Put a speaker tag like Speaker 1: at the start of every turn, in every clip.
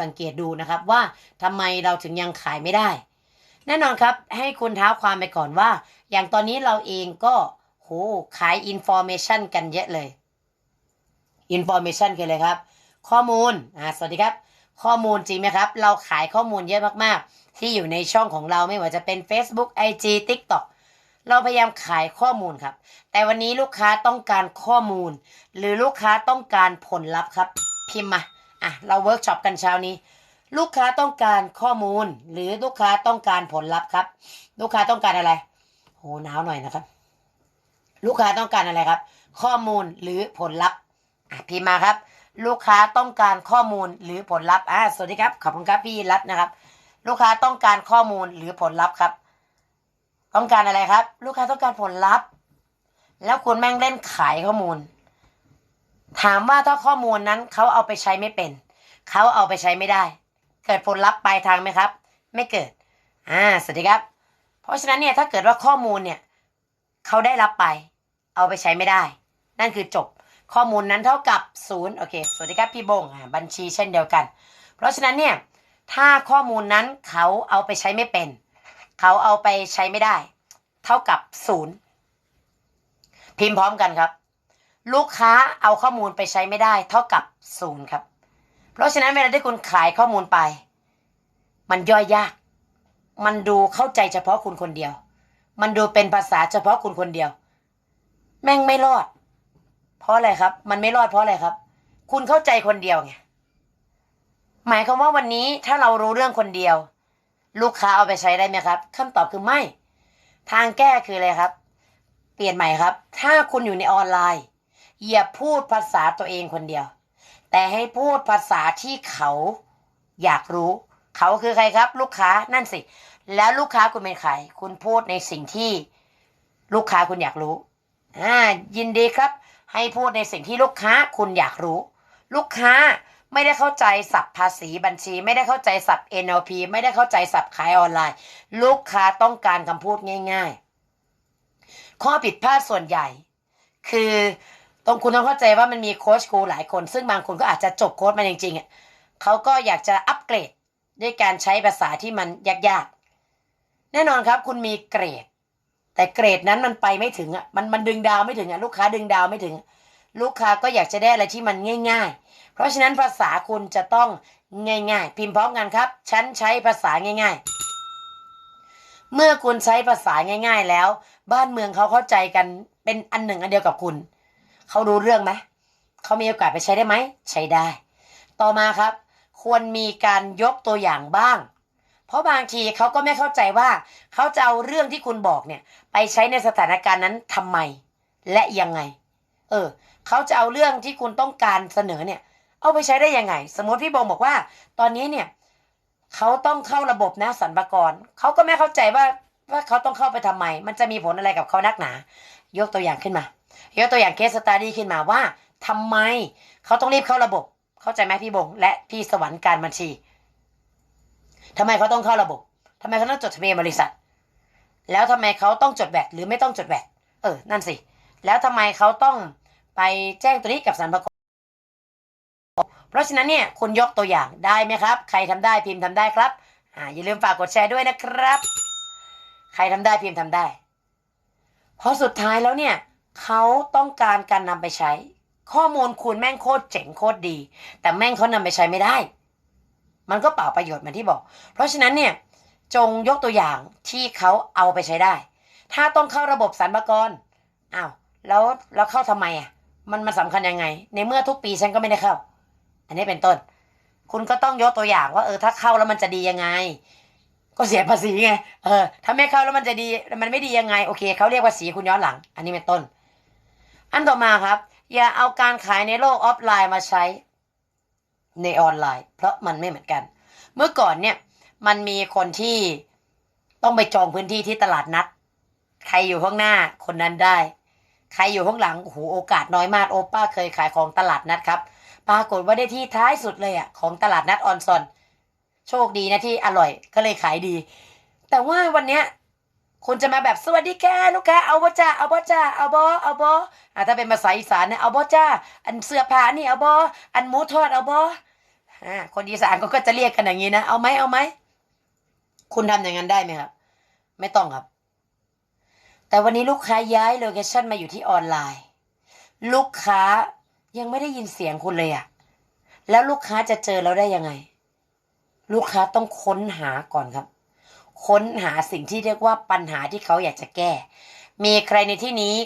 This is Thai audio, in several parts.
Speaker 1: สังเกตดูนะครับว่าทำไมเราถึงยังขายไม่ได้ แน่นอนครับให้คุณเท้าความไปก่อนว่า อย่างตอนนี้เราเองก็โหขายอินฟอร์เมชันกันเยอะเลยอินฟอร์เมชันคืออะไรครับ ข้อมูลอ่าสวัสดีครับ ข้อมูลจริงไหมครับ เราขายข้อมูลเยอะมากๆ ที่อยู่ในช่องของเราไม่ว่าจะเป็น Facebook IG TikTok เราพยายามขายข้อมูลครับ แต่วันนี้ลูกค้าต้องการข้อมูล หรือลูกค้าต้องการผลลัพธ์ครับ พิมพ์มา อะเราเวิร์กช็อปกันเช้านี้ ลูกค้าต้องการข้อมูล หรือลูกค้าต้องการผลลัพธ์ครับ ลูกค้าต้องการอะไรโหหนาวหน่อยนะครับ ลูกค้าต้องการอะไรครับ ข้อมูลหรือผลลัพธ์อะพิมพ์มาครับ ลูกค้าต้องการข้อมูลหรือผลลัพธ์อ่าสวัสดีครับขอบคุณครับพี่รัตน์นะครับ ลูกค้าต้องการข้อมูลหรือผลลัพธ์ครับ ต้องการอะไรครับ ลูกค้าต้องการผลลัพธ์ แล้วคุณแม่งเล่นขายข้อมูล ถามว่าถ้าข้อมูลนั้นเขาเอาไปใช้ไม่เป็น เขาเอาไปใช้ไม่ได้ เกิดผลลัพธ์ปลายทางไหมครับ ไม่เกิด อ่า สวัสดีครับ เพราะฉะนั้นเนี่ยถ้าเกิดว่าข้อมูลเนี่ยเขาได้รับไป เอาไปใช้ไม่ได้ นั่นคือจบ ข้อมูลนั้นเท่ากับศูนย์โอเค สวัสดีครับพี่บงอ่าบัญชีเช่นเดียวกัน เพราะฉะนั้นเนี่ยถ้าข้อมูลนั้นเขาเอาไปใช้ไม่เป็น เขาเอาไปใช้ไม่ได้ เท่ากับศูนย์พิมพ์พร้อมกันครับ ลูกค้าเอาข้อมูลไปใช้ไม่ได้ เท่ากับศูนย์ครับ เพราะฉะนั้นเวลาที่คุณขายข้อมูลไป มันย่อยยาก มันดูเข้าใจเฉพาะคุณคนเดียว มันดูเป็นภาษาเฉพาะคุณคนเดียว แม่งไม่รอด เพราะอะไรครับ มันไม่รอดเพราะอะไรครับ คุณเข้าใจคนเดียวไงหมายความว่าวันนี้ถ้าเรารู้เรื่องคนเดียว ลูกค้าเอาไปใช้ได้ไหมครับคำตอบคือไม่ ทางแก้คืออะไรครับ เปลี่ยนใหม่ครับ ถ้าคุณอยู่ในออนไลน์ อย่าพูดภาษาตัวเองคนเดียว แต่ให้พูดภาษาที่เขาอยากรู้ เขาคือใครครับ ลูกค้านั่นสิ แล้วลูกค้าคุณเป็นใคร คุณพูดในสิ่งที่ลูกค้าคุณอยากรู้อ่ายินดีครับ ให้พูดในสิ่งที่ลูกค้าคุณอยากรู้ ลูกค้าไม่ได้เข้าใจศัพท์ภาษีบัญชี ไม่ได้เข้าใจศัพท์ NLP ไม่ได้เข้าใจศัพท์ขายออนไลน์ ลูกค้าต้องการคำพูดง่าย ๆ ข้อผิดพลาดส่วนใหญ่ คือ ตรงคุณต้องเข้าใจว่ามันมีโค้ชครูหลายคน ซึ่งบางคนก็อาจจะจบโค้ชมาจริงๆอะเขาก็อยากจะอัปเกรดด้วยการใช้ภาษาที่มันยากๆ แน่นอนครับคุณมีเกรด แต่เกรดนั้นมันไปไม่ถึงอะมันมันดึงดาวไม่ถึงอะลูกค้าดึงดาวไม่ถึง ลูกค้าก็อยากจะได้อะไรที่มันง่าย ๆ เพราะฉะนั้นภาษาคุณจะต้องง่าย ๆ พิมพ์พร้อมกันครับฉันใช้ภาษาง่าย ๆ เมื่อคุณใช้ภาษาง่าย ๆ แล้ว บ้านเมืองเขาเข้าใจกันเป็นอันหนึ่งอันเดียวกับคุณ เขารู้เรื่องไหมเขามีโอกาสไปใช้ได้ไหมใช้ได้ ต่อมาครับ ควรมีการยกตัวอย่างบ้าง เพราะบางทีเขาก็ไม่เข้าใจว่าเขาจะเอาเรื่องที่คุณบอกเนี่ย ไปใช้ในสถานการณ์นั้นทำไม และยังไง เออเขาจะเอาเรื่องที่คุณต้องการเสนอเนี่ย เอาไปใช้ได้ยังไง สมมติพี่บงบอกว่า ตอนนี้เนี่ยเขาต้องเข้าระบบนะสรรพากรเขาก็ไม่เข้าใจว่าว่าเขาต้องเข้าไปทำไม มันจะมีผลอะไรกับเขานักหนา ยกตัวอย่างขึ้นมา ยกตัวอย่างเคสสตาดี้ขึ้นมาว่าทำไมเขาต้องรีบเข้าระบบ เข้าใจไหมพี่บง และพี่สวรรค์การบัญชีทำไมเขาต้องเข้าระบบทำไมเขาต้องจดทะเบียนบริษัท แล้วทำไมเขาต้องจดแวดหรือไม่ต้องจดแวดเออ นั่นสิ แล้วทำไมเขาต้องไปแจ้งตัวนี้กับสรรพากรเพราะฉะนั้นเนี่ยคุณยกตัวอย่างได้ไหมครับ ใครทำได้พิมพ์ทำได้ครับ อ่าอย่าลืมฝากกดแชร์ด้วยนะครับ ใครทำได้พิมพ์ทำได้ เพราะสุดท้ายแล้วเนี่ย เขาต้องการการนำไปใช้ ข้อมูลคุณแม่งโคตรเจ๋งโคตรดี แต่แม่งเขานำไปใช้ไม่ได้ มันก็เปล่าประโยชน์เหมือนที่บอก เพราะฉะนั้นเนี่ยจงยกตัวอย่างที่เขาเอาไปใช้ได้ ถ้าต้องเข้าระบบสรรพากรอ้าวแล้วแล้วเข้าทำไมอะ มันมันสำคัญยังไง ในเมื่อทุกปีฉันก็ไม่ได้เข้า อันนี้เป็นต้น คุณก็ต้องยกตัวอย่างว่า เออถ้าเข้าแล้วมันจะดียังไง ก็เสียภาษีไงเออถ้าไม่เข้าแล้วมันจะดีมันไม่ดียังไงโอเคเขาเรียกว่าสีคุณย้อนหลัง อันนี้เป็นต้น อันต่อมาครับ อย่าเอาการขายในโลกออฟไลน์มาใช้ในออนไลน์ เพราะมันไม่เหมือนกัน เมื่อก่อนเนี่ยมันมีคนที่ต้องไปจองพื้นที่ที่ตลาดนัด ใครอยู่ข้างหน้าคนนั้นได้ ใครอยู่ข้างหลังโอ้โหโอกาสน้อยมากโอป้าเคยขายของตลาดนัดครับปรากฏว่าได้ที่ท้ายสุดเลยอะของตลาดนัดออนซอน โชคดีนะที่อร่อยก็เลยขายดี แต่ว่าวันเนี้ย คุณจะมาแบบสวัสดีแค่ลูกค้าเอาบ่จ้าเอาบ่จ้าเอาบ่เอาบ่อะถ้าเป็นภาษาอีสานเนี่ยเอาบ่จ้าอันเสื้อผ้านี่เอาบ่อันหมูทอดเอาบ่อ่าคนอีสานก็จะเรียกกันอย่างนี้นะเอาไหมเอาไหมคุณทำอย่างนั้นได้ไหมครับไม่ต้องครับ แต่วันนี้ลูกค้าย้ายโลเคชั่นมาอยู่ที่ออนไลน์ ลูกค้ายังไม่ได้ยินเสียงคุณเลยอะแล้วลูกค้าจะเจอเราได้ยังไง ลูกค้าต้องค้นหาก่อนครับ ค้นหาสิ่งที่เรียกว่าปัญหาที่เขาอยากจะแก้ มีใครในที่นี้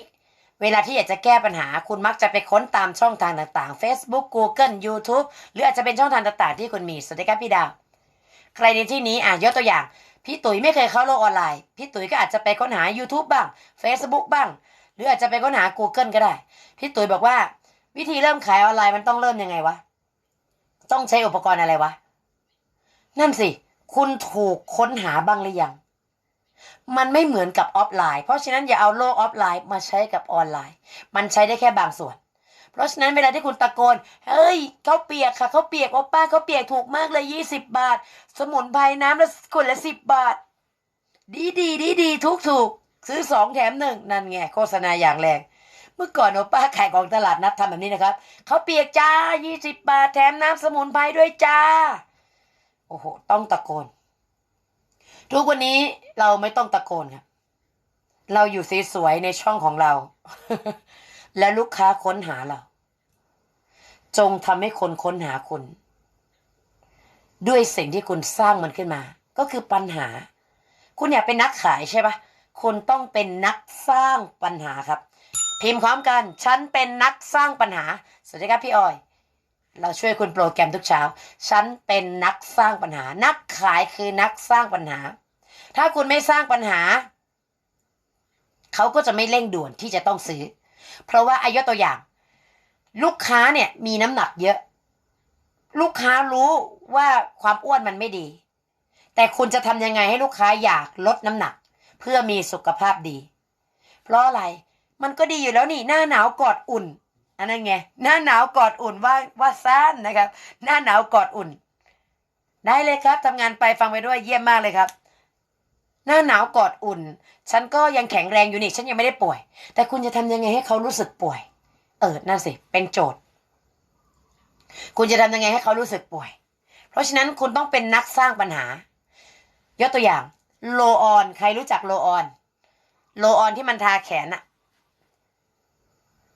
Speaker 1: เวลาที่อยากจะแก้ปัญหา คุณมักจะไปค้นตามช่องทางต่างๆ Facebook Google YouTube หรืออาจจะเป็นช่องทางต่างๆ ที่คุณมีสวัสดีครับพี่ดาว ใครในที่นี้อะยกตัวอย่าง พี่ตุ๋ยไม่เคยเข้าโลกออนไลน์ พี่ตุ๋ยก็อาจจะไปค้นหา YouTube บ้าง Facebook บ้าง หรืออาจจะไปค้นหา Google ก็ได้ พี่ตุ๋ยบอกว่า วิธีเริ่มขายออนไลน์มันต้องเริ่มยังไงวะ ต้องใช้อุปกรณ์อะไรวะ นั่นสิ คุณถูกค้นหาบ้างหรือยัง มันไม่เหมือนกับออฟไลน์ เพราะฉะนั้นอย่าเอาโลกออฟไลน์มาใช้กับออนไลน์ มันใช้ได้แค่บางส่วน เพราะฉะนั้นเวลาที่คุณตะโกน เฮ้ยเขาเปียกค่ะเขาเปียกโอป้าเขาเปียกถูกมากเลยยี่สิบบาท สมุนไพรน้ำละคนละสิบบาท ดีดีดีดีทุกถูกซื้อสองแถมหนึ่งนั่นไงโฆษณาอย่างแรงเมื่อก่อนโอป้าขายของตลาดนัดทำแบบนี้นะครับ เขาเปียกจ้ายี่สิบบาทแถมน้ำสมุนไพรด้วยจ้า โอ้โห ต้องตะโกน ทุกวันนี้เราไม่ต้องตะโกนครับเราอยู่สวยๆในช่องของเรา แล้วลูกค้าค้นหาเรา จงทำให้คนค้นหาคุณ ด้วยสิ่งที่คุณสร้างมันขึ้นมา ก็คือปัญหา คุณอยากเป็นนักขายใช่ปะคุณต้องเป็นนักสร้างปัญหาครับ พิมพ์พร้อมกัน ฉันเป็นนักสร้างปัญหา สวัสดีครับพี่ออย เราช่วยคุณโปรแกรมทุกเช้า ฉันเป็นนักสร้างปัญหา นักขายคือนักสร้างปัญหา ถ้าคุณไม่สร้างปัญหา เขาก็จะไม่เร่งด่วนที่จะต้องซื้อ เพราะว่าอายตัวอย่าง ลูกค้าเนี่ยมีน้ำหนักเยอะ ลูกค้ารู้ว่าความอ้วนมันไม่ดี แต่คุณจะทำยังไงให้ลูกค้าอยากลดน้ำหนัก เพื่อมีสุขภาพดี เพราะอะไร มันก็ดีอยู่แล้วนี่ หน้าหนาวกอดอุ่น อันนั้นไง หน้าหนาวกอดอุ่นว่าว่าซ่านนะครับ หน้าหนาวกอดอุ่น ได้เลยครับทำงานไปฟังไปด้วยเยี่ยมมากเลยครับ หน้าหนาวกอดอุ่น ฉันก็ยังแข็งแรงอยู่นี่ฉันยังไม่ได้ป่วย แต่คุณจะทำยังไงให้เขารู้สึกป่วย เออนั่นสิเป็นโจทย์ คุณจะทำยังไงให้เขารู้สึกป่วย เพราะฉะนั้นคุณต้องเป็นนักสร้างปัญหายกตัวอย่าง โลออน ใครรู้จักโลออน โลออนที่มันทาแขนอะ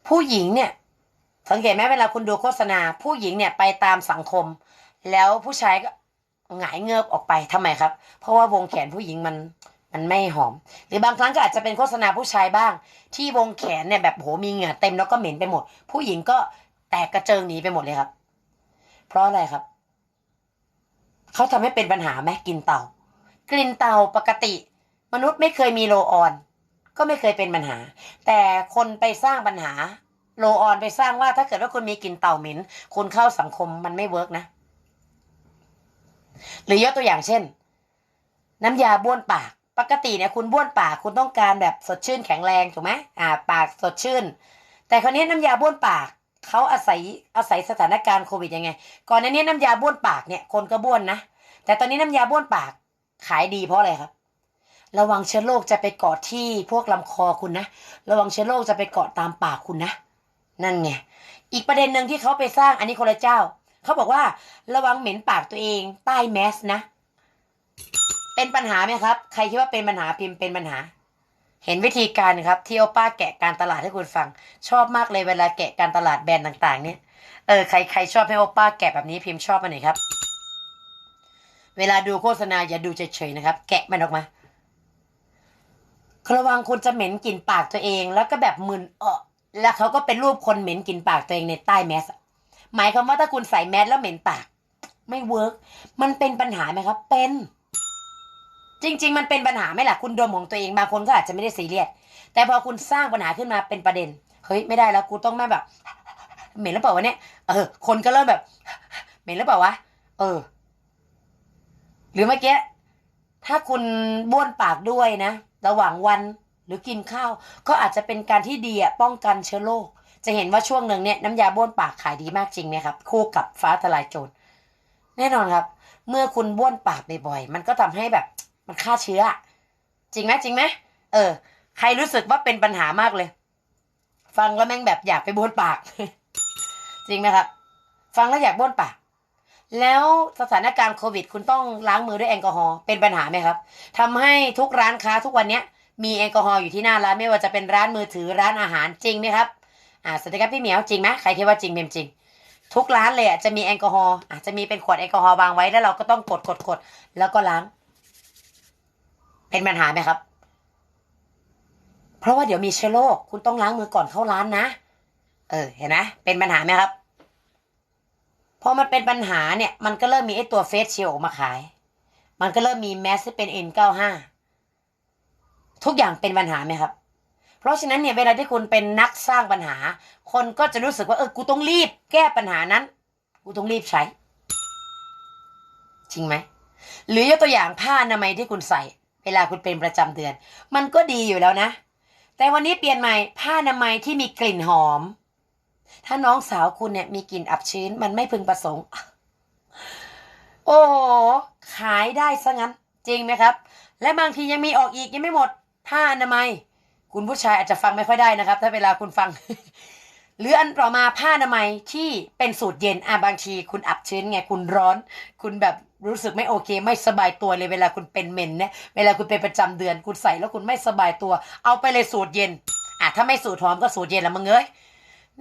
Speaker 1: ผู้หญิงเนี่ย สังเกตไหมเวลาคุณดูโฆษณา ผู้หญิงเนี่ยไปตามสังคม แล้วผู้ชายก็หงายเงือบออกไปทำไมครับ เพราะว่าวงแขนผู้หญิงมันมันไม่หอม หรือบางครั้งก็อาจจะเป็นโฆษณาผู้ชายบ้าง ที่วงแขนเนี่ยแบบโหมีเหงื่อเต็มแล้วก็เหม็นไปหมด ผู้หญิงก็แตกกระเจิงหนีไปหมดเลยครับ เพราะอะไรครับเขาทำให้เป็นปัญหาไหมกลินเต่ากลิ่นเต่าปกติ มนุษย์ไม่เคยมีโลออน ก็ไม่เคยเป็นปัญหา แต่คนไปสร้างปัญหา โลออนไปสร้างว่าถ้าเกิดว่าคุณมีกลิ่นเต่าเหม็นคุณเข้าสังคมมันไม่เวิร์กนะ หรือยกตัวอย่างเช่น น้ำยาบ้วนปาก ปกติเนี่ยคุณบ้วนปากคุณต้องการแบบสดชื่นแข็งแรงถูกไหมอ่า ปากสดชื่น แต่คราวนี้น้ำยาบ้วนปากเขาอาศัยอาศัยสถานการณ์โควิดยังไง ก่อนหน้านี้น้ำยาบ้วนปากเนี่ยคนก็บ้วนนะแต่ตอนนี้น้ำยาบ้วนปากขายดีเพราะอะไรครับระวังเชื้อโรคจะไปเกาะที่พวกลำคอคุณนะ ระวังเชื้อโรคจะไปเกาะตามปากคุณนะ นั่นไงอีกประเด็นหนึ่งที่เขาไปสร้างอันนี้คนละเจ้า เขาบอกว่าระวังเหม็นปากตัวเองใต้แมสนะ เป็นปัญหาไหมครับ ใครคิดว่าเป็นปัญหาพิมพ์เป็นปัญหา เห็นวิธีการครับ ที่โอป้าแกะการตลาดให้คุณฟัง ชอบมากเลยเวลาแกะการตลาดแบรนด์ต่างๆ เนี่ยเออใครใครชอบให้โอป้าแกะแบบนี้พิมพ์ชอบอันไหนครับ เวลาดูโฆษณาอย่าดูเฉยๆนะครับ แกะมันออกมาระวังคุณจะเหม็นกลิ่นปากตัวเอง แล้วก็แบบมึนเออ แล้วเขาก็เป็นรูปคนเหม็นกินปากตัวเองในใต้แมสหมายความว่าถ้าคุณใส่แมสแล้วเหม็นปาก ไม่เวิร์กมันเป็นปัญหาไหมครับ เป็น จริง ๆ มันเป็นปัญหาไหมล่ะคุณดมของตัวเองบางคนก็อาจจะไม่ได้ซีเรียสแต่พอคุณสร้างปัญหาขึ้นมาเป็นประเด็นเฮ้ยไม่ได้แล้วกูต้องไม่แบบ เหม็นแล้วเปล่าวะเนี่ยเออคนก็เริ่มแบบ เหม็นแล้วเปล่าวะเออ หรือเมื่อกี้ถ้าคุณบ้วนปากด้วยนะระหว่างวัน หรือกินข้าว ก็อาจจะเป็นการที่ดีอะป้องกันเชื้อโรคจะเห็นว่าช่วงหนึ่งเนี่ยน้ำยาบ้วนปากขายดีมากจริงไหมครับคู่กับฟ้าทลายโจรแน่นอนครับ เมื่อคุณบ้วนปากบ่อยๆมันก็ทำให้แบบมันฆ่าเชื้อ จริงไหมจริงไหมเออ ใครรู้สึกว่าเป็นปัญหามากเลย ฟังแล้วแม่งแบบอยากไปบ้วนปาก จริงไหมครับ ฟังแล้วอยากบ้วนปาก แล้วสถานการณ์โควิด คุณต้องล้างมือด้วยแอลกอฮอล์เป็นปัญหาไหมครับทำให้ทุกร้านค้าทุกวันเนี้ย มีแอลกอฮอล์อยู่ที่หน้าร้านไม่ว่าจะเป็นร้านมือถือร้านอาหารจริงไหมครับอ่าสวัสดีครับพี่เหมียวจริงไหมใครคิดว่าจริงเป็นจริง ทุกร้านเลยอะจะมีแอลกอฮอล์อาจจะมีเป็นขวดแอลกอฮอล์วางไว้แล้วเราก็ต้องกดกดกดแล้วก็ล้าง เป็นปัญหาไหมครับ เพราะว่าเดี๋ยวมีเชื้อโรคคุณต้องล้างมือก่อนเข้าร้านนะ เออเห็นไหมเป็นปัญหาไหมครับพอมันเป็นปัญหาเนี่ย มันก็เริ่มมีไอ้ตัวเฟสชิลออกมาขาย มันก็เริ่มมีแมสที่เป็น N95 ทุกอย่างเป็นปัญหาไหมครับ เพราะฉะนั้นเนี่ยเวลาที่คุณเป็นนักสร้างปัญหา คนก็จะรู้สึกว่าเออกูต้องรีบ แก้ปัญหานั้น กูต้องรีบใช้ จริงไหมหรือยกตัวอย่างผ้าอนามัยที่คุณใส่ เวลาคุณเป็นประจำเดือน มันก็ดีอยู่แล้วนะ แต่วันนี้เปลี่ยนใหม่ผ้าอนามัยที่มีกลิ่นหอม ถ้าน้องสาวคุณเนี่ยมีกลิ่นอับชื้น มันไม่พึงประสงค์ โอ้ขายได้ซะงั้น จริงไหมครับ และบางทียังมีออกอีกยังไม่หมด ผ้าอนามัย คุณผู้ชายอาจจะฟังไม่ค่อยได้นะครับ ถ้าเวลาคุณฟัง หรืออันต่อมาผ้าอนามัยที่เป็นสูตรเย็นอะบางทีคุณอับชื้นไงคุณร้อน คุณแบบรู้สึกไม่โอเค ไม่สบายตัวเลยเวลาคุณเป็นเมนเนี่ยเวลาคุณเป็นประจำเดือน คุณใส่แล้วคุณไม่สบายตัว เอาไปเลยสูตรเย็นอะถ้าไม่สูตรหอมก็สูตรเย็นละมึงเอ้ย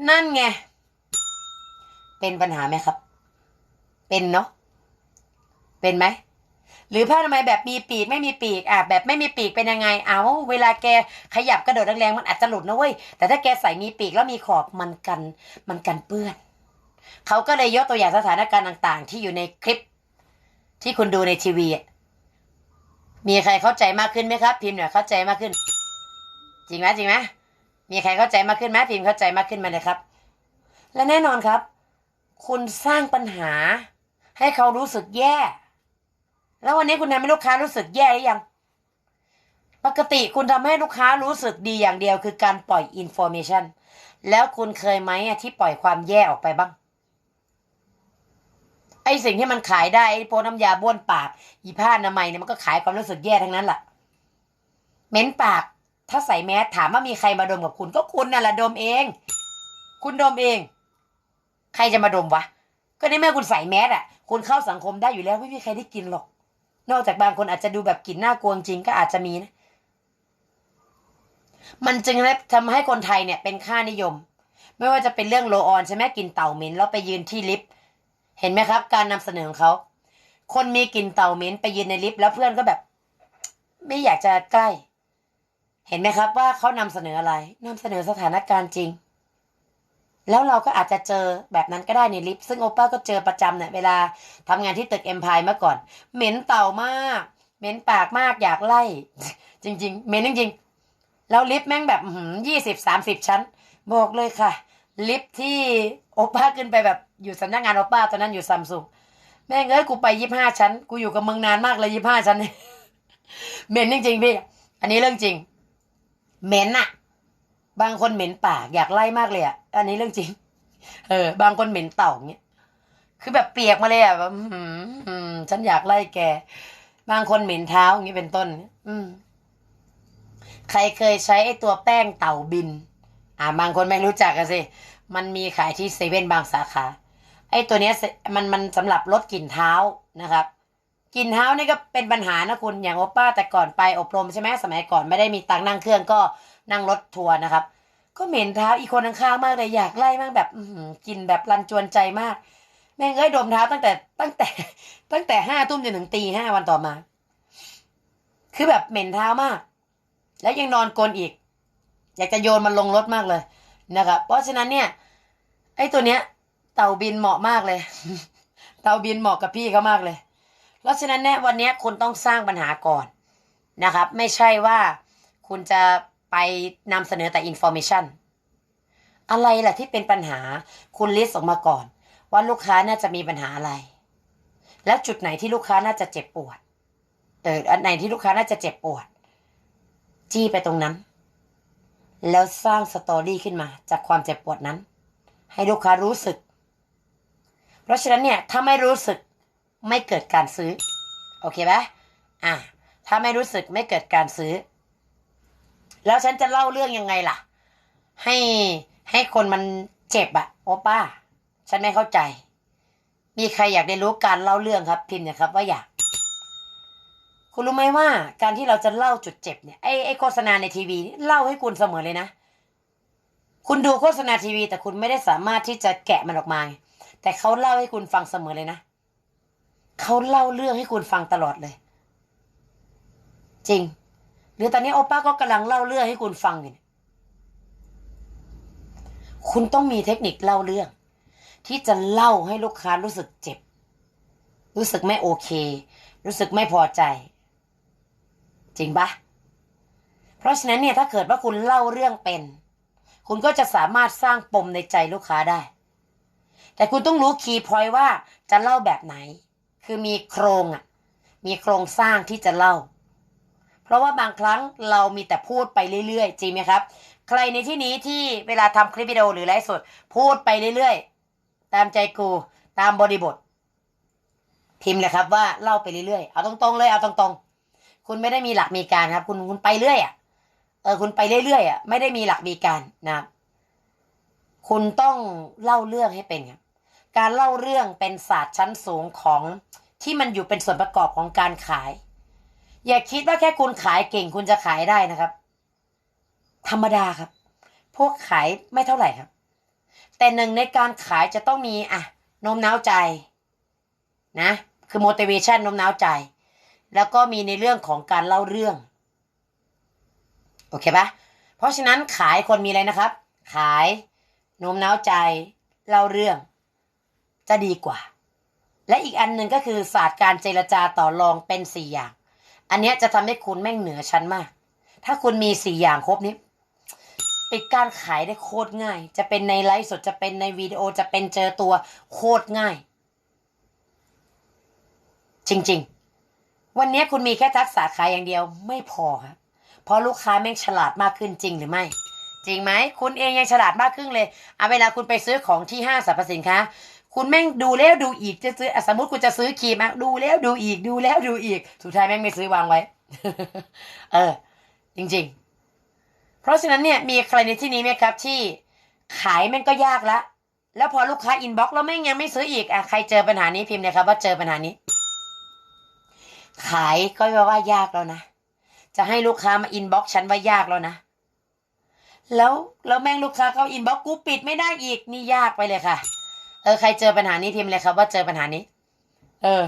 Speaker 1: นั่นไงเป็นปัญหาไหมครับ เป็นเนาะเป็นไหม หรือผ้าทำไมยแบบมีปีกไม่มีปีกอะแบบไม่มีปีกเป็นยังไง เอาเวลาแกขยับกระโดดแรงๆมันอาจจะหลุดนะเว้ยแต่ถ้าแกใส่มีปีกแล้วมีขอบมันกันมันกันเปื้อนเขาก็เลยยกตัวอย่างสถานการณ์ต่าง ๆ ที่อยู่ในคลิป ที่คุณดูในทีวีมีใครเข้าใจมากขึ้นไหมครับ พิมพ์หน่อยเข้าใจมากขึ้น จริงไหมจริงไหมมีใครเข้าใจมากขึ้นไหมพิมพ์เข้าใจมากขึ้นมาเลยครับ และแน่นอนครับ คุณสร้างปัญหาให้เขารู้สึกแย่ แล้ววันนี้คุณทำให้ลูกค้ารู้สึกแย่หรือยัง ปกติคุณทำให้ลูกค้ารู้สึกดีอย่างเดียว คือการปล่อยอินโฟเมชันแล้วคุณเคยไหมที่ปล่อยความแย่ออกไปบ้าง ไอสิ่งที่มันขายได้ไอโพน้ำยาบ้วนปากอีผ้าอนามัยเนี่ยมันก็ขายความรู้สึกแย่ทั้งนั้นแหละเหม็นปาก ถ้าใส่แมสถามว่ามีใครมาดมกับคุณก็คุณน่ะแหละดมเอง คุณดมเอง ใครจะมาดมวะก็ในเมื่อคุณใส่แมสอะ คุณเข้าสังคมได้อยู่แล้วไม่มีใครได้กินหรอก นอกจากบางคนอาจจะดูแบบกลิ่นน่ากลัวจริงก็อาจจะมีนะ มันจึงทำให้คนไทยเนี่ยเป็นค่านิยม ไม่ว่าจะเป็นเรื่องโลออนใช่ไหมกลินเต่าเหม็นแล้วไปยืนที่ลิฟต์เห็นไหมครับ การนำเสนอของเขา คนมีกลิ่นเต่าเหม็นไปยืนในลิฟต์แล้วเพื่อนก็แบบ ไม่อยากจะใกล้ เห็นไหมครับว่าเขานำเสนออะไรนำเสนอสถานการณ์จริง แล้วเราก็อาจจะเจอแบบนั้นก็ได้ในลิฟต์ซึ่งโอป้าก็เจอประจำเนี่ยเวลาทำงานที่ตึกเอ็มพายเมื่อก่อน เหม็นเต่ามาก เหม็นปากมากอยากไล่ จริง ๆ เหม็นจริงๆแล้วลิฟต์แม่งแบบยี่สิบสามสิบชั้นบอกเลยค่ะ ลิฟต์ที่โอป้าขึ้นไปแบบอยู่สำนักงานโอป้าตอนนั้นอยู่ซัมซุงแม่งเอ้ยกูไปยี่ห้าชั้น กูอยู่กับมึงนานมากเลยยี่ห้าชั้นเหม็นจริงๆพี่ อันนี้เรื่องจริงเหม็นอะ บางคนเหม็นปากอยากไล่มากเลยอะ อันนี้เรื่องจริง เออ บางคนเหม็นเต่าเงี้ย คือแบบเปียกมาเลยอะแบบฉันอยากไล่แก บางคนเหม็นเท้าอย่างนี้เป็นต้น อืม ใครเคยใช้ไอ้ตัวแป้งเต่าบิน อ่า บางคนไม่รู้จักกันสิ มันมีขายที่เซเว่นบางสาขา ไอ้ตัวเนี้ยมันมันสำหรับลดกลิ่นเท้านะครับกลิ่นเท้านี่ก็เป็นปัญหานะคุณอย่างโอป้าแต่ก่อนไปอบรมใช่ไหมสมัยก่อนไม่ได้มีตังนั่งเครื่องก็ นั่งรถทัวร์นะครับ ก็เหม็นเท้าอีกคนข้างๆมากเลยอยากไล่มากแบบอกินแบบรันจวนใจมาก แม่งเอ้ยดมเท้าตั้งแต่ตั้งแต่ ตั้งแต่ห้าทุ่มจนถึงตีห้าวันต่อมา คือแบบเหม็นเท้ามาก แล้วยังนอนกลนอีก อยากจะโยนมันลงรถมากเลยนะครับเพราะฉะนั้นเนี่ย ไอ้ตัวเนี้ย เต่าบินเหมาะมากเลย เต่าบินเหมาะกับพี่เขามากเลย เพราะฉะนั้นเนี่ยวันเนี้ยคุณต้องสร้างปัญหาก่อนนะครับ ไม่ใช่ว่าคุณจะ ไปนำเสนอแต่อินโฟเมชันอะไรล่ะที่เป็นปัญหาคุณลิสต์ออกมาก่อน ว่าลูกค้าน่าจะมีปัญหาอะไร แล้วจุดไหนที่ลูกค้าน่าจะเจ็บปวด เอออันไหนที่ลูกค้าน่าจะเจ็บปวด จี้ไปตรงนั้น แล้วสร้างสตอรี่ขึ้นมา จากความเจ็บปวดนั้น ให้ลูกค้ารู้สึก เพราะฉะนั้นเนี่ยถ้าไม่รู้สึกไม่เกิดการซื้อ โอเคไหมอะถ้าไม่รู้สึกไม่เกิดการซื้อ แล้วฉันจะเล่าเรื่องยังไงล่ะ ให้ให้คนมันเจ็บอะโอป้า ฉันไม่เข้าใจ มีใครอยากได้รู้การเล่าเรื่องครับ พิมพ์เนี่ยครับ ว่าอยากคุณรู้ไหมว่าการที่เราจะเล่าจุดเจ็บเนี่ยไอ้ไอ้โฆษณาในทีวีเล่าให้คุณเสมอเลยนะ คุณดูโฆษณาทีวี แต่คุณไม่ได้สามารถที่จะแกะมันออกมา แต่เขาเล่าให้คุณฟังเสมอเลยนะเขาเล่าเรื่องให้คุณฟังตลอดเลย จริง หรือตอนนี้โอป้าก็กำลังเล่าเรื่องให้คุณฟังอยู่เนี่คุณต้องมีเทคนิคเล่าเรื่อง ที่จะเล่าให้ลูกค้ารู้สึกเจ็บ รู้สึกไม่โอเค รู้สึกไม่พอใจ จริงปะเพราะฉะนั้นเนี่ยถ้าเกิดว่าคุณเล่าเรื่องเป็น คุณก็จะสามารถสร้างปมในใจลูกค้าได้ แต่คุณต้องรู้คีย์พอยต์ว่าจะเล่าแบบไหน คือมีโครงอะมีโครงสร้างที่จะเล่า ราะว่าบางครั้งเรามีแต่พูดไปเรื่อยๆ จริงไหมครับ ใครในที่นี้ที่เวลาทำคลิปวิดีโอหรือไลฟ์สดพูดไปเรื่อยๆ ตามใจกูตามบริบท พิมพ์เลยครับว่าเล่าไปเรื่อยๆ เอาตรงๆเลยเอาตรงๆ คุณไม่ได้มีหลักมีการครับ คุณคุณไปเรื่อยอะเออคุณไปเรื่อยๆอะไม่ได้มีหลักมีการนะครับคุณต้องเล่าเรื่องให้เป็นครับการเล่าเรื่องเป็นศาสตร์ชั้นสูงของที่มันอยู่เป็นส่วนประกอบของการขาย อย่าคิดว่าแค่คุณขายเก่งคุณจะขายได้นะครับ ธรรมดาครับ พวกขายไม่เท่าไหร่ครับ แต่หนึ่งในการขายจะต้องมีอะโน้มน้าวใจ นะ คือ motivation โน้มน้าวใจ แล้วก็มีในเรื่องของการเล่าเรื่อง โอเคปะเพราะฉะนั้นขายคนมีอะไรนะครับ ขายโน้มน้าวใจเล่าเรื่อง จะดีกว่า และอีกอันหนึ่งก็คือศาสตร์การเจรจาต่อรองเป็นสี่อย่าง อันเนี้ยจะทำให้คุณแม่งเหนือชั้นมาก ถ้าคุณมีสี่อย่างครบนี้ปิดการขายได้โคตรง่าย จะเป็นในไลฟ์สดจะเป็นในวิดีโอจะเป็นเจอตัวโคตรง่าย จริง ๆ วันนี้คุณมีแค่ทักษะขายอย่างเดียวไม่พอครับเพราะลูกค้าแม่งฉลาดมากขึ้นจริงหรือไม่ จริงไหม คุณเองยังฉลาดมากขึ้นเลยเอาเวลาคุณไปซื้อของที่ห้างสรรพสินค้า คุณแม่งดูแล้วดูอีกจะซื้อสมมติคุณจะซื้อครีมดูแล้วดูอีกดูแล้วดูอีก สุดท้ายแม่งไม่ซื้อวางไว้ เออ จริง ๆ เพราะฉะนั้นเนี่ยมีใครในที่นี้ไหมครับ ที่ขายแม่งก็ยากละแล้วพอลูกค้าอินบ็อกซ์แล้วแม่งยังไม่ซื้ออีกอะใครเจอปัญหานี้พิมพ์เลยครับ ว่าเจอปัญหานี้ ขายก็แปลว่ายากแล้วนะจะให้ลูกค้ามาอินบ็อกซ์ฉันว่ายากแล้วนะแล้วแล้วแม่งลูกค้าเขาอินบ็อกซ์กูปิดไม่ได้อีกนี่ยากไปเลยค่ะ เออใครเจอปัญหานี้พิมพ์เลยครับว่าเจอปัญหานี้ เออ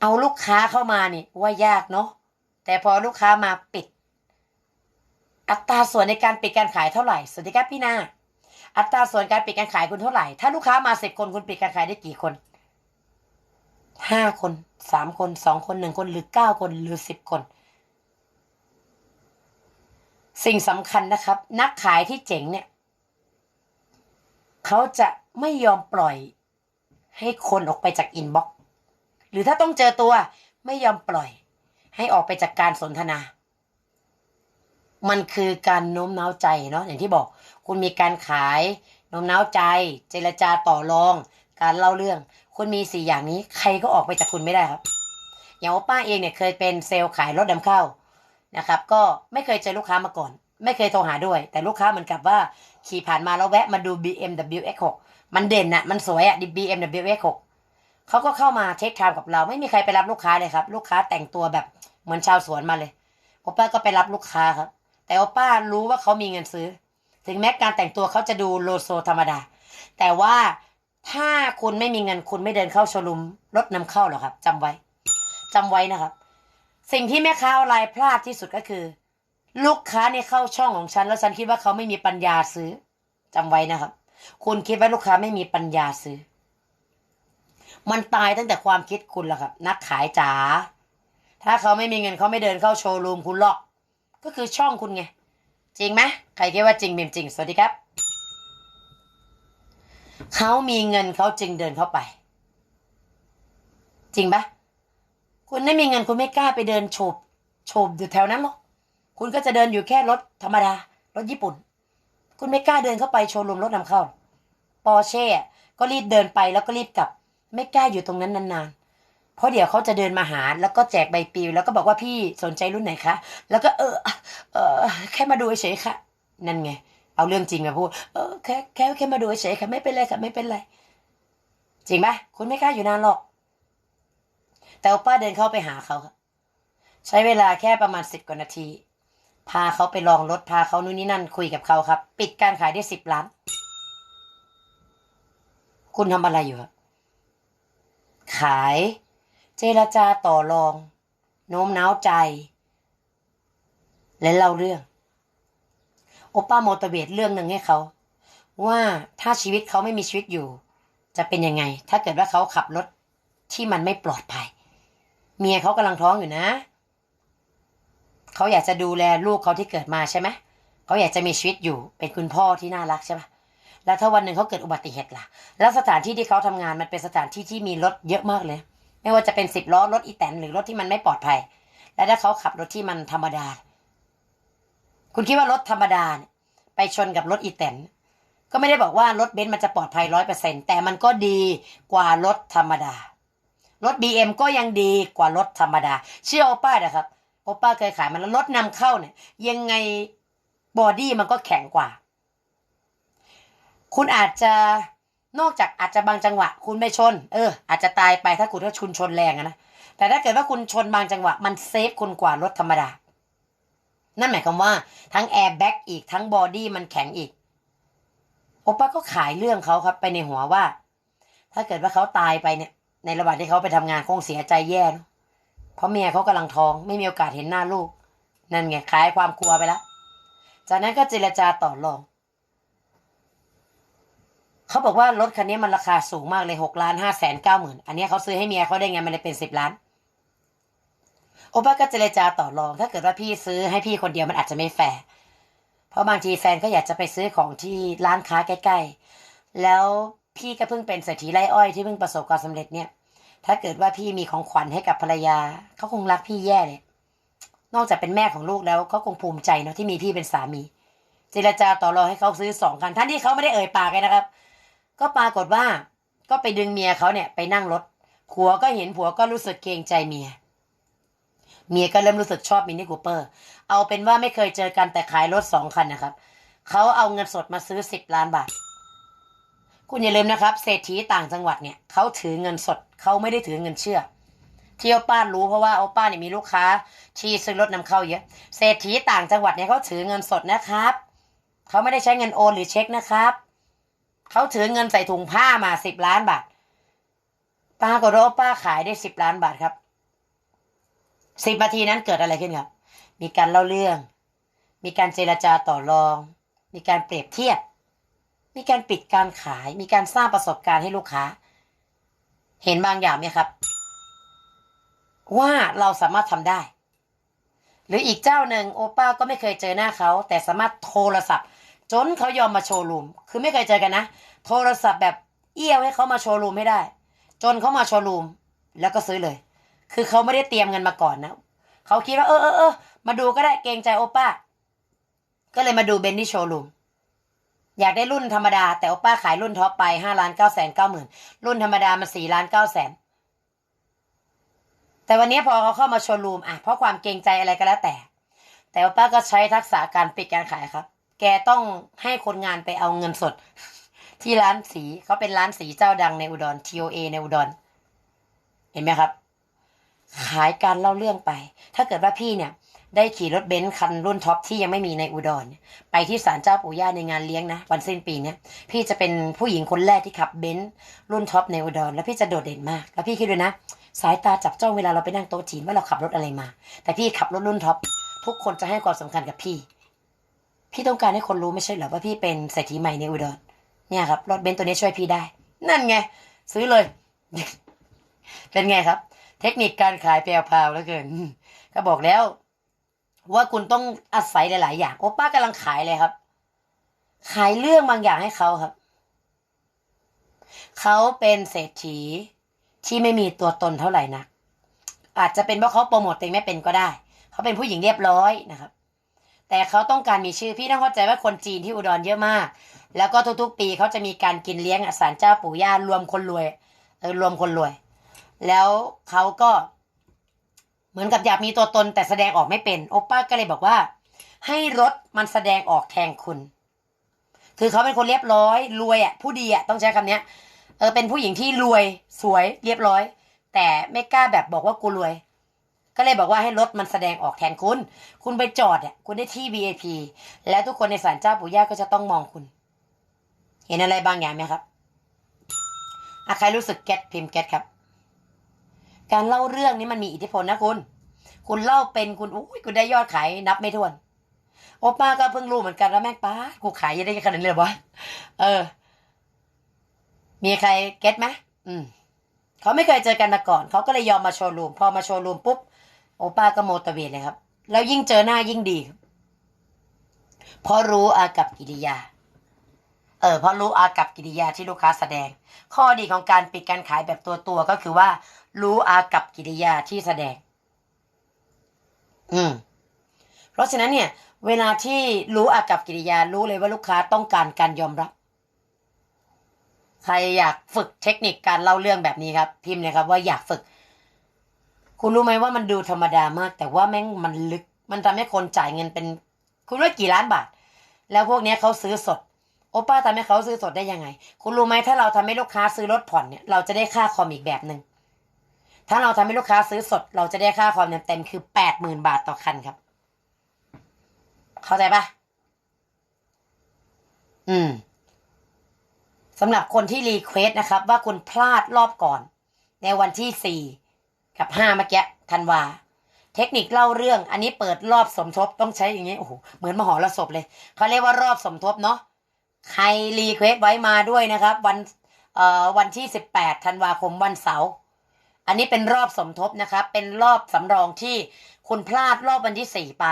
Speaker 1: เอาลูกค้าเข้ามานี่ ว่ายากเนาะแต่พอลูกค้ามาปิด อัตราส่วนในการปิดการขายเท่าไหร่สวัสดีครับพี่นาอัตราส่วนการปิดการขายคุณเท่าไหร่ ถ้าลูกค้ามาสิบคนคุณปิดการขายได้กี่คนห้าคนสามคนสองคนหนึ่งคนหรือเก้าคนหรือสิบคน สิ่งสำคัญนะครับ นักขายที่เจ๋งเนี่ย เขาจะไม่ยอมปล่อยให้คนออกไปจากอินบ็อกซ์หรือถ้าต้องเจอตัวไม่ยอมปล่อย ให้ออกไปจากการสนทนา มันคือการโน้มน้าวใจเนาะอย่างที่บอก คุณมีการขายโน้มน้าวใจ เจรจาต่อรอง การเล่าเรื่อง คุณมีสี่อย่างนี้ ใครก็ออกไปจากคุณไม่ได้ครับ อย่างว่าป้าเองเนี่ยเคยเป็นเซลล์ขายรถนำเข้านะครับ ก็ไม่เคยเจอลูกค้ามาก่อน ไม่เคยโทรหาด้วย แต่ลูกค้าเหมือนกับว่าขี่ผ่านมาแล้วแวะมาดู BMW X6 มันเด่นอะมันสวยอะ BMW X6 เขาก็เข้ามาเทคไทม์กับเราไม่มีใครไปรับลูกค้าเลยครับ ลูกค้าแต่งตัวแบบเหมือนชาวสวนมาเลยโอป้าก็ไปรับลูกค้าครับ แต่โอป้ารู้ว่าเขามีเงินซื้อ ถึงแม้การแต่งตัวเขาจะดูโลโซธรรมดา แต่ว่าถ้าคุณไม่มีเงินคุณไม่เดินเข้าโชว์รูมรถนำเข้าหรอกครับจำไว้จำไว้นะครับ สิ่งที่แม่ค้าออนไลน์พลาดที่สุดก็คือ ลูกค้าเนี่ยเข้าช่องของฉัน แล้วฉันคิดว่าเขาไม่มีปัญญาซื้อจำไว้นะครับ คุณคิดว่าลูกค้าไม่มีปัญญาซื้อ มันตายตั้งแต่ความคิดคุณแล้วครับ นักขายจ๋าถ้าเขาไม่มีเงินเขาไม่เดินเข้าโชว์รูมคุณหรอก ก็คือช่องคุณไง จริงไหมใครคิดว่าจริงเป็นจริง สวัสดีครับ เขามีเงินเขาจึงเดินเข้าไป จริงปะคุณไม่มีเงินคุณไม่กล้าไปเดินโฉบโฉบอยู่แถวนั้นหรอก คุณก็จะเดินอยู่แค่รถธรรมดา รถญี่ปุ่น คุณไม่กล้าเดินเข้าไปโชว์รูมรถนำเข้า ปอร์เช่ก็รีบเดินไปแล้วก็รีบกลับ ไม่กล้าอยู่ตรงนั้นนานๆ เพราะเดี๋ยวเขาจะเดินมาหา แล้วก็แจกใบปลิว แล้วก็บอกว่าพี่สนใจรุ่นไหนคะ แล้วก็เออ เออแค่มาดูเฉยๆค่ะ นั่นไง เอาเรื่องจริงมาพูด เออแค่แค่แค่มาดูเฉยๆค่ะไม่เป็นไรค่ะไม่เป็นไร จริงไหมคุณไม่กล้าอยู่นานหรอก แต่ป้าเดินเข้าไปหาเขาใช้เวลาแค่ประมาณสิบกว่านาที พาเขาไปลองรถพาเขานู่นนี่นั่นคุยกับเขาครับ ปิดการขายได้สิบล้าน คุณทำอะไรอยู่ครับขาย เจรจาต่อรอง โน้มน้าวใจ และเล่าเรื่อง โอป้าโมตเวตเรื่องหนึ่งให้เขา ว่าถ้าชีวิตเขาไม่มีชีวิตอยู่ จะเป็นยังไง ถ้าเกิดว่าเขาขับรถที่มันไม่ปลอดภัย เมียเขากำลังท้องอยู่นะ เขาอยากจะดูแลลูกเขาที่เกิดมาใช่ไหมเขาอยากจะมีชีวิตอยู่เป็นคุณพ่อที่น่ารักใช่ไหมแล้วถ้าวันหนึ่งเขาเกิดอุบัติเหตุล่ะ แล้วสถานที่ที่เขาทำงานมันเป็นสถานที่ที่มีรถเยอะมากเลย ไม่ว่าจะเป็นสิบล้อรถอีแตนหรือรถที่มันไม่ปลอดภัย และถ้าเขาขับรถที่มันธรรมดา คุณคิดว่ารถธรรมดาไปชนกับรถอีแตนก็ไม่ได้บอกว่ารถเบนซ์มันจะปลอดภัยร้อยเปอร์เซ็นแต่มันก็ดีกว่ารถธรรมดา รถ BM ก็ยังดีกว่ารถธรรมดา เชื่อโอป้านะครับ โอป้าเคยขายมันแล้วรถนำเข้าเนี่ย ยังไงบอดี้มันก็แข็งกว่า คุณอาจจะนอกจากอาจจะบางจังหวะ คุณไม่ชน เออ อาจจะตายไปถ้าคุณถ้าชุนชนแรงนะแต่ถ้าเกิดว่าคุณชนบางจังหวะ มันเซฟคุณกว่ารถธรรมดา นั่นหมายความว่าทั้งแอร์แบ็กอีกทั้งบอดี้มันแข็งอีกโอป้าก็ขายเรื่องเขาครับไปในหัวว่า ถ้าเกิดว่าเขาตายไปเนี่ย ในระหว่างที่เขาไปทำงานคงเสียใจแย่เนอะ เพราะเมียเขากำลังท้องไม่มีโอกาสเห็นหน้าลูก นั่นไงขายความกลัวไปแล้วจากนั้นก็เจรจาต่อรองเขาบอกว่ารถคันนี้มันราคาสูงมากเลยหกล้านห้าแสนเก้าหมื่นอันนี้เขาซื้อให้เมียเขาได้ไงมันเลยเป็นสิบล้าน โอป้าก็เจรจาต่อรอง ถ้าเกิดว่าพี่ซื้อให้พี่คนเดียวมันอาจจะไม่แฟร์เพราะบางทีแฟนก็อยากจะไปซื้อของที่ร้านค้าใกล้ ๆ แล้วพี่ก็เพิ่งเป็นเศรษฐีไร่อ้อยที่เพิ่งประสบความสำเร็จเนี่ย ถ้าเกิดว่าพี่มีของขวัญให้กับภรรยาเขาคงรักพี่แย่เลยนอกจากเป็นแม่ของลูกแล้วเขาคงภูมิใจเนาะที่มีพี่เป็นสามี เจรจาต่อรองให้เขาซื้อสองคันท่านที่เขาไม่ได้เอ่ยปากเลยนะครับ ก็ปรากฏว่า ก็ไปดึงเมียเขาเนี่ยไปนั่งรถผัวก็เห็นผัวก็รู้สึกเกรงใจเมีย เมียก็เริ่มรู้สึกชอบมินิคูเปอร์ เอาเป็นว่าไม่เคยเจอกันแต่ขายรถสองคันนะครับเขาเอาเงินสดมาซื้อสิบล้านบาท คุณอย่าลืมนะครับ เศรษฐีต่างจังหวัดเนี่ยเขาถือเงินสดเขาไม่ได้ถือเงินเชื่อที่โอป้ารู้เพราะว่าโอป้าเนี่ยมีลูกค้าที่ซื้อรถนำเข้าเยอะเศรษฐีต่างจังหวัดเนี่ยเขาถือเงินสดนะครับเขาไม่ได้ใช้เงินโอนหรือเช็คนะครับเขาถือเงินใส่ถุงผ้ามาสิบล้านบาทปรากฏว่าโอป้าขายได้สิบล้านบาทครับสิบนาทีนั้นเกิดอะไรขึ้นครับ มีการเล่าเรื่อง มีการเจรจาต่อรอง มีการเปรียบเทียบ มีการปิดการขาย มีการสร้างประสบการณ์ให้ลูกค้า เห็นบางอย่างไหมครับ ว่าเราสามารถทำได้ หรืออีกเจ้าหนึ่งโอป้าก็ไม่เคยเจอหน้าเขา แต่สามารถโทรศัพท์ จนเขายอมมาโชว์รูม คือไม่เคยเจอกันนะ โทรศัพท์แบบเอี้ยวให้เขามาโชว์รูมให้ได้ จนเขามาโชว์รูม แล้วก็ซื้อเลย คือเขาไม่ได้เตรียมเงินมาก่อนนะเขาคิดว่าเออเออเออมาดูก็ได้เกรงใจโอป้า ก็เลยมาดูเบนที่โชว์รูม อยากได้รุ่นธรรมดา แต่โอป้าขายรุ่นท็อปไปห้าล้านเก้าแสนเก้าหมื่นรุ่นธรรมดามาสี่ล้านเก้าแสนแต่วันนี้พอเขาเข้ามาโชว์รูมอะเพราะความเกรงใจอะไรก็แล้วแต่ แต่อป้าก็ใช้ทักษะการปิดการขายครับ แกต้องให้คนงานไปเอาเงินสด ที่ร้านสีเขาเป็นร้านสีเจ้าดังในอุดร TOA ในอุดร เห็นไหมครับ ขายการเล่าเรื่องไป ถ้าเกิดว่าพี่เนี่ย ได้ขี่รถเบนซ์คันรุ่นท็อปที่ยังไม่มีในอุดร ไปที่ศาลเจ้าปู่ย่าในงานเลี้ยงนะ วันสิ้นปีเนี่ยพี่จะเป็นผู้หญิงคนแรกที่ขับเบนซ์รุ่นท็อปในอุดร แล้วพี่จะโดดเด่นมาก แล้วพี่คิดดูนะ สายตาจับจ้องเวลาเราไปนั่งโต๊ะจีนว่าเราขับรถอะไรมา แต่พี่ขับรถรุ่นท็อปทุกคนจะให้ความสำคัญกับพี่ พี่ต้องการให้คนรู้ไม่ใช่เหรอว่าพี่เป็นเศรษฐีใหม่ในอุดรเนี่ยครับรถเบนซ์ตัวนี้ช่วยพี่ได้ นั่นไง ซื้อเลย เป็นไงครับ เทคนิคการขายแปลวพาวแล้วเกิน ก็บอกแล้ว ว่าคุณต้องอาศัยหลาย ๆ อย่าง โอป้ากำลังขายเลยครับ ขายเรื่องบางอย่างให้เขาครับ เขาเป็นเศรษฐีที่ไม่มีตัวตนเท่าไหร่นัก อาจจะเป็นเพราะเขาโปรโมทตัวเองไม่เป็นก็ได้ เขาเป็นผู้หญิงเรียบร้อยนะครับ แต่เขาต้องการมีชื่อพี่ต้องเข้าใจว่าคนจีนที่อุดรเยอะมาก แล้วก็ทุก ๆ ปีเขาจะมีการกินเลี้ยงอะศาลเจ้าปู่ย่ารวมคนรวยเออรวมคนรวย แล้วเขาก็ เหมือนกับอยากมีตัวตนแต่แสดงออกไม่เป็น โอป้าก็เลยบอกว่า ให้รถมันแสดงออกแทนคุณ คือเขาเป็นคนเรียบร้อย รวยอะผู้ดีอะต้องใช้คำเนี้ยเออเป็นผู้หญิงที่รวยสวยเรียบร้อย แต่ไม่กล้าแบบบอกว่ากูรวย ก็เลยบอกว่าให้รถมันแสดงออกแทนคุณ คุณไปจอดเนี่ยคุณได้ที่ VIP แล้วทุกคนในศาลเจ้าปู่ย่าก็จะต้องมองคุณ เห็นอะไรบางอย่างไหมครับอะใครรู้สึกเก็ตพิมพ์เก็ตครับ การเล่าเรื่องนี้มันมีอิทธิพลนะคุณ คุณเล่าเป็นคุณอุ้ยคุณได้ยอดขายนับไม่ถ้วน โอป้าก็เพิ่งรู้เหมือนกันว่าแม่ป้ากูขายยังได้ขนาดนี้เลยวะเออ มีใครเก็ตไหมอืมเขาไม่เคยเจอกันมาก่อน เขาก็เลยยอมมาโชว์รูม พอมาโชว์รูมปุ๊บ โอป้าก็โมตเวทเลยครับ แล้วยิ่งเจอหน้ายิ่งดี เพราะรู้อากับกิริยา เออเพราะรู้อากับกิริยาที่ลูกค้าแสดง ข้อดีของการปิดการขายแบบตัวตัวก็คือว่า รู้อากับกิริยาที่แสดง อืม เพราะฉะนั้นเนี่ย เวลาที่รู้อากับกิริยารู้เลยว่าลูกค้าต้องการการยอมรับ ใครอยากฝึกเทคนิคการเล่าเรื่องแบบนี้ครับ พิมพ์เลยครับ ว่าอยากฝึก คุณรู้ไหมว่ามันดูธรรมดามาก แต่ว่าแม่งมันลึก มันทำให้คนจ่ายเงินเป็น คุณว่ากี่ล้านบาท แล้วพวกนี้เขาซื้อสด โอป้าทำให้เขาซื้อสดได้ยังไง คุณรู้ไหมถ้าเราทำให้ลูกค้าซื้อรถผ่อนเนี่ยเราจะได้ค่าคอมอีกแบบหนึ่งถ้าเราทำให้ลูกค้าซื้อสด เราจะได้ค่าคอมเต็มๆคือแปดหมื่นบาทต่อคันครับ เข้าใจปะอืมสำหรับคนที่รีเควสนะครับ ว่าคุณพลาดรอบก่อน ในวันที่สี่กับห้าเมื่อกี้ธันวาเทคนิคเล่าเรื่อง อันนี้เปิดรอบสมทบต้องใช้อย่างนี้โอ้โหเหมือนมหรสพเลยเขาเรียกว่ารอบสมทบเนาะ ใครรีเควสไว้มาด้วยนะครับ วันเอ่อวันที่สิบแปดธันวาคมวันเสาร์อันนี้เป็นรอบสมทบนะครับ เป็นรอบสำรองที่คุณพลาดรอบวันที่สี่ไป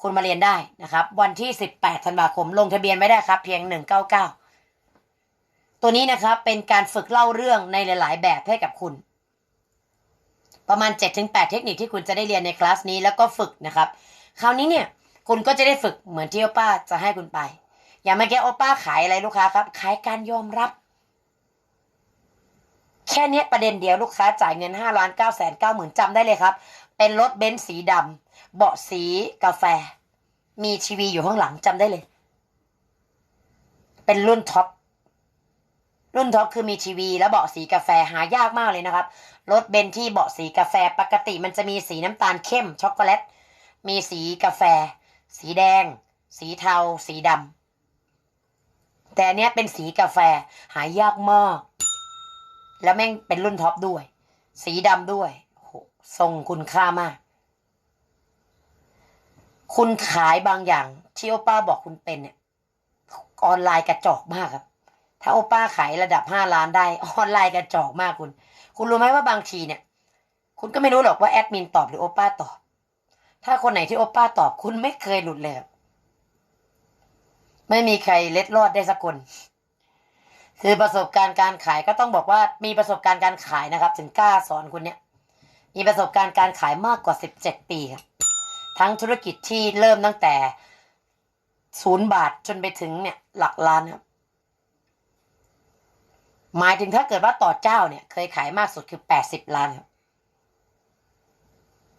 Speaker 1: คุณมาเรียนได้นะครับ วันที่สิบแปดธันวาคมลงทะเบียนไม่ได้ครับ เพียงหนึ่งเก้าเก้าตัวนี้นะครับเป็นการฝึกเล่าเรื่องในหลาย ๆ แบบให้กับคุณ ประมาณ 7-8 เทคนิคที่คุณจะได้เรียนในคลาสนี้แล้วก็ฝึกนะครับ คราวนี้เนี่ยคุณก็จะได้ฝึกเหมือนที่ป้าจะให้คุณไป อย่างเมื่อกี้โอป้าขายอะไรลูกค้าครับ ขายการยอมรับ แค่นี้ประเด็นเดียวลูกค้าจ่ายเงิน5ล้าน9แสน9หมื่นจำได้เลยครับ เป็นรถเบนซ์สีดำเบาะสีกาแฟ มีทีวีอยู่ข้างหลังจำได้เลย เป็นรุ่นท็อปรุ่นท็อปคือมีทีวีและเบาะสีกาแฟหายากมากเลยนะครับ รถเบนซ์ที่เบาะสีกาแฟปกติมันจะมีสีน้ำตาลเข้มช็อกโกแลต มีสีกาแฟ สีแดง สีเทา สีดำ แต่อันเนี้ยเป็นสีกาแฟหายากมาก แล้วแม่งเป็นรุ่นท็อปด้วย สีดำด้วยโหทรงคุณค่ามาก คุณขายบางอย่างที่โอป้าบอกคุณเป็นเนี่ยออนไลน์กระจอกมากครับ ถ้าโอป้าขายระดับห้าล้านได้ ออนไลน์กระจอกมากคุณ คุณรู้ไหมว่าบางทีเนี่ย คุณก็ไม่รู้หรอกว่าแอดมินตอบหรือโอป้าตอบ ถ้าคนไหนที่โอป้าตอบคุณไม่เคยหลุดเลย ไม่มีใครเล็ดรอดได้สักคน คือประสบการณ์การขายก็ต้องบอกว่ามีประสบการณ์การขายนะครับ ถึงกล้าสอนคุณเนี่ย มีประสบการณ์การขายมากกว่าสิบเจ็ดปีครับ ทั้งธุรกิจที่เริ่มตั้งแต่ศูนย์บาทจนไปถึงเนี่ย หลักล้านครับ หมายถึงถ้าเกิดว่าต่อเจ้าเนี่ย เคยขายมากสุดคือแปดสิบล้านครับ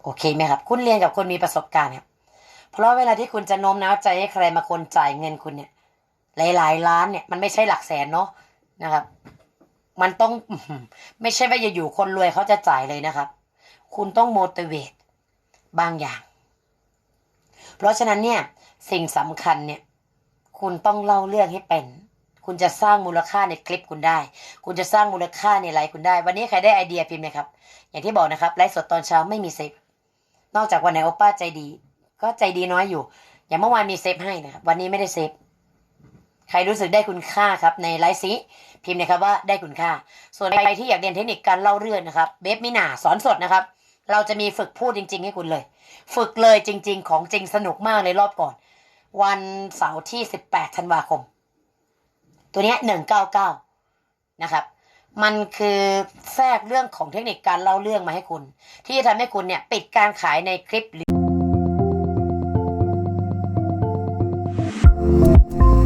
Speaker 1: โอเคไหมครับ คุณเรียนกับคนมีประสบการณ์ครับ เพราะเวลาที่คุณจะโน้มน้าวใจให้ใครมาคนจ่ายเงินคุณเนี่ย หลายๆล้านเนี่ยมันไม่ใช่หลักแสนเนาะนะครับ มันต้องไม่ใช่ว่าอยู่ๆคนรวยเขาจะจ่ายเลยนะครับ คุณต้อง motivate บางอย่าง เพราะฉะนั้นเนี่ยสิ่งสำคัญเนี่ย คุณต้องเล่าเรื่องให้เป็นคุณจะสร้างมูลค่าในคลิปคุณได้ คุณจะสร้างมูลค่าในไลฟ์คุณได้ วันนี้ใครได้ไอเดียพิมพ์นะครับ อย่างที่บอกนะครับ ไลฟ์สดตอนเช้าไม่มีเซฟนอกจากวันไหนโอป้าใจดี ก็ใจดีน้อยอยู่ อย่างเมื่อวานมีเซฟให้นะครับวันนี้ไม่ได้เซฟใครรู้สึกได้คุณค่าครับในไลฟ์ซีพิมพ์นะครับว่าได้คุณค่า ส่วนใครที่อยากเรียนเทคนิคการเล่าเรื่องนะครับเบฟมินาสอนสดนะครับ เราจะมีฝึกพูดจริง ๆ ให้คุณเลย ฝึกเลยจริง ๆ ของจริงสนุกมากเลยรอบก่อน วันเสาร์ที่ 18ธันวาคม ตัวนี้199นะครับมันคือแทรกเรื่องของเทคนิคการเล่าเรื่องมาให้คุณ ที่จะทำให้คุณเนี่ยปิดการขายในคลิปหรือ Música